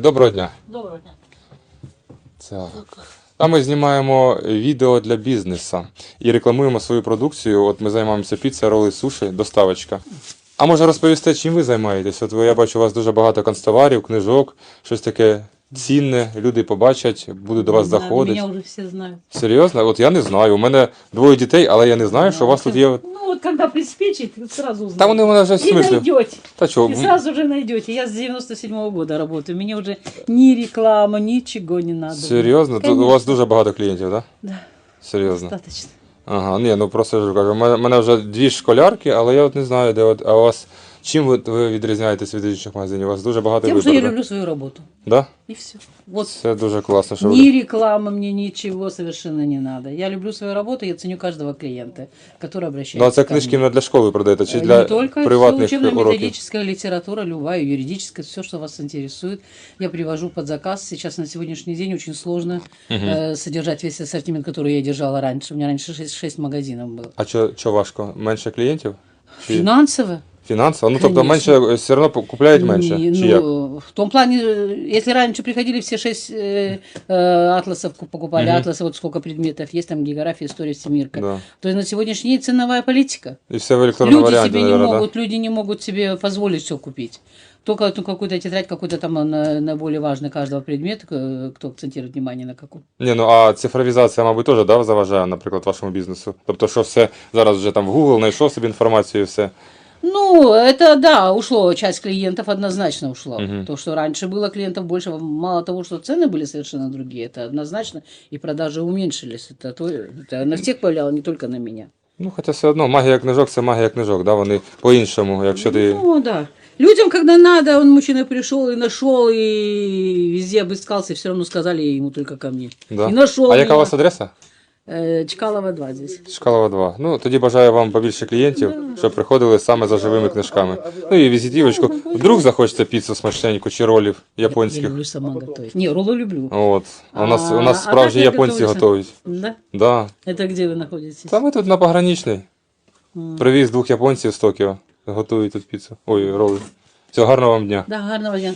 Доброго дня. Доброго дня. Так. А ми знімаємо відео для бізнесу і рекламуємо свою продукцію. От ми займаємося піца, роли, суші, доставочка. А може розповісти, чим ви займаєтесь? От ви- я бачу, у вас дуже багато канцтоварів, книжок, щось таке цінне. Люди побачать, будуть до вас Да, заходити. Меня уже все знают. Серйозно? От я не знаю. У мене двоє дітей, але я не знаю, що у вас тут є. Ну вот когда приспичит, сразу узнаете. Та вони у мене вже в И смислі. найдете. Та чого? И сразу же найдете. Я с 97 года работаю. Мне уже ни реклама, ничего не надо. Серйозно? Тут у вас дуже багато клієнтів, так? Да, Серйозно. достаточно. Ага, ні, ну просто я ж кажу, у мене, мене вже дві школярки, але я от не знаю, де от, а у вас чим ви, ви відрізняєтесь від інших магазинів? У вас дуже багато Тем, что вибору. я да? люблю свою работу. Да? И все. Вот Це дуже класно, що ви. ни рекламы мне ничего совершенно не надо. Я люблю свою работу, я ценю каждого клиента, который обращается Ну а це ко книжки мне. іменно для школи продаєте, чи Э, для не только приватних все уроків? учебно-методическая литература, любая, юридическая, все, что вас интересует, я привожу под заказ. Сейчас на сегодняшний день очень сложно э, содержать весь ассортимент, который я держала раньше. У меня раньше 6, магазинов было. А що, що важко? Менше клієнтів? Чи Финансово? фінансово? Ну тобто Конечно. менше все одно купляють менше? Не, чи ну, як? в том плане, э, если раньше приходили все шесть э, э, атласов, ку- покупали Мгм. атласы, вот сколько предметов, есть там география, история, всемирка, Да. то на сегодняшний день ценовая политика. І все в електронному Люди варіанті, себе не наверное, могут, люди не могут себе позволить все купить. Только ну, какую-то тетрадь, какой-то там на, на более важный каждого предмета, к- кто акцентирует внимание на каком. да? Ні, ну а цифровізація, мабуть, теж да, заважає, наприклад, вашому бізнесу. Тобто, що все зараз вже там в Google знайшов собі інформацію і все. Ну, это да, ушло, часть клиентов однозначно ушла. Мгм. То, что раньше было клиентов больше, мало того, что цены были совершенно другие, это однозначно, и продажи уменьшились. Это, то, это на всех повлияло, не только на меня. Ну, хоча все одно, магія книжок це магія книжок, да? вони по-іншому, якщо ти. Ну, да. Людям, когда надо, он мужчина пришел и нашел, и везде обыскался, и все равно сказали ему только ко мне. Да. И нашел. А яка у вас адреса? Э, Чкалова 2 здесь. Шкалова 2. Ну, тоді бажаю вам побільше клієнтів, щоб приходили саме за живими книжками. Ну і візитівочку. Вдруг захочеться піцу смачненьку чи ролів Я японських. люблю сама готовить. Не, роллы люблю. От. А у нас, у нас А- а справжні так як японці готується? готують. Да? Да. Это где вы находитесь? Та ми тут на пограничній. М. Привіз двох японців з Токіо. Готують тут піцу. Ой, роли. Всього гарного вам дня. Да, гарного дня.